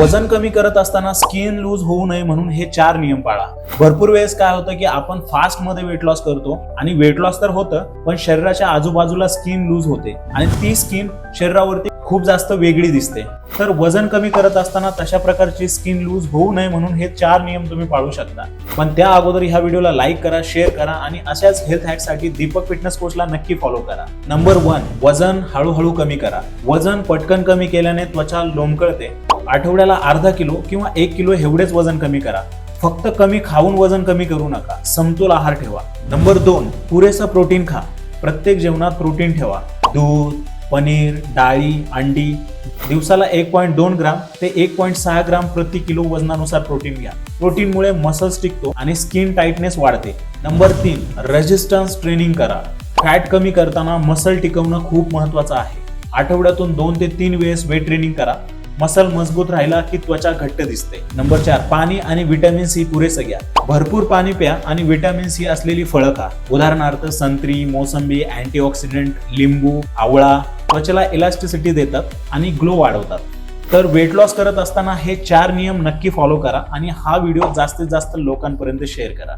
वजन कमी करत असताना स्किन लूज होऊ नये म्हणून हे चार नियम पाळा. भरपूर वेळेस काय होतं की आपण फास्टमध्ये वेट लॉस करतो आणि वेट लॉस तर होतं पण शरीराच्या आजूबाजूला स्किन लूज होते आणि ती स्किन शरीरावरती खूप जास्त वेगळी दिसते. तर वजन कमी करत असताना तशा प्रकारची स्किन लूज होऊ नये म्हणून हे चार नियम तुम्ही पाळू शकता. पण त्या अगोदर ह्या व्हिडिओला लाईक करा शेअर करा आणि अशाच हेल्थ हॅकसाठी दीपक फिटनेस कोचला नक्की फॉलो करा. नंबर वन वजन हळूहळू कमी करा. वजन पटकन कमी केल्याने त्वचा लोंबकळते. आठवड्याला अर्धा किलो किंवा एक किलो एवढेच वजन कमी करा. फक्त कमी खाऊन वजन कमी करू नका. समतोल आहार ठेवा. नंबर दोन पुरेसं प्रोटीन खा. प्रत्येक जेवणात प्रोटीन ठेवा. दूध पनीर डाळी अंडी. दिवसाला एक पॉईंट दोन ग्राम ते एक पॉईंट सहा ग्राम प्रति किलो वजनानुसार प्रोटीन घ्या. प्रोटीनमुळे मसल्स टिकतो आणि स्किन टाइटनेस वाढते. नंबर तीन रेजिस्टन्स ट्रेनिंग करा. फॅट कमी करताना मसल टिकवणं खूप महत्वाचं आहे. आठवड्यातून दोन ते तीन वेळेस वेट ट्रेनिंग करा. मसल मजबूत राहिला की त्वचा घट्ट दिसते. नंबर चार पाणी आणि व्हिटॅमिन सी पुरेसं घ्या. भरपूर पाणी प्या आणि व्हिटॅमिन सी असलेली फळं खा. उदाहरणार्थ संत्री मोसंबी अँटीऑक्सिडंट लिंबू आवळा त्वचेला इलास्टिसिटी देतात आणि ग्लो वाढवतात. तर वेट लॉस करत असताना हे चार नियम नक्की फॉलो करा आणि हा व्हिडिओ जास्तीत जास्त लोकांपर्यंत शेअर करा.